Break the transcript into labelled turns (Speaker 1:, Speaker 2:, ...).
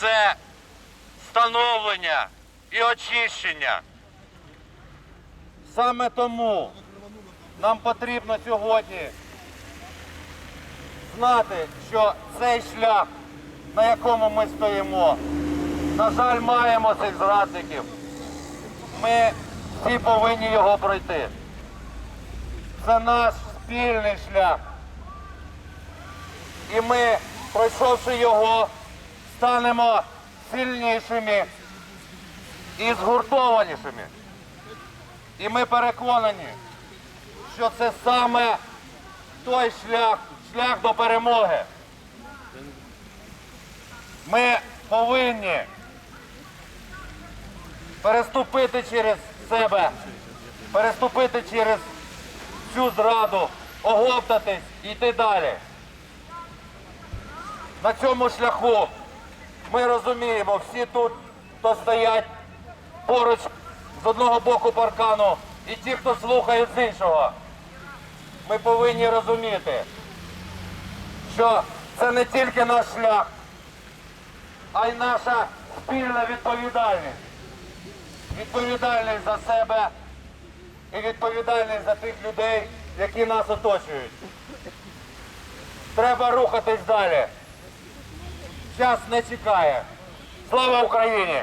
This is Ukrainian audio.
Speaker 1: це становлення і очищення. Саме тому нам потрібно сьогодні знати, що цей шлях, на якому ми стоїмо, на жаль, маємо цих зрадників. Ми всі повинні його пройти. Це наш спільний шлях. І ми, пройшовши його, станемо сильнішими і згуртованішими. І ми переконані, що це саме той шлях, шлях до перемоги. Ми повинні переступити через себе, переступити через цю зраду, оговтатись і йти далі. На цьому шляху ми розуміємо, всі тут, хто стоять поруч з одного боку паркану, і ті, хто слухає з іншого. Ми повинні розуміти, що це не тільки наш шлях, а й наша спільна відповідальність. Відповідальність за себе і відповідальність за тих людей, які нас оточують. Треба рухатись далі. Час не чекає. Слава Україні!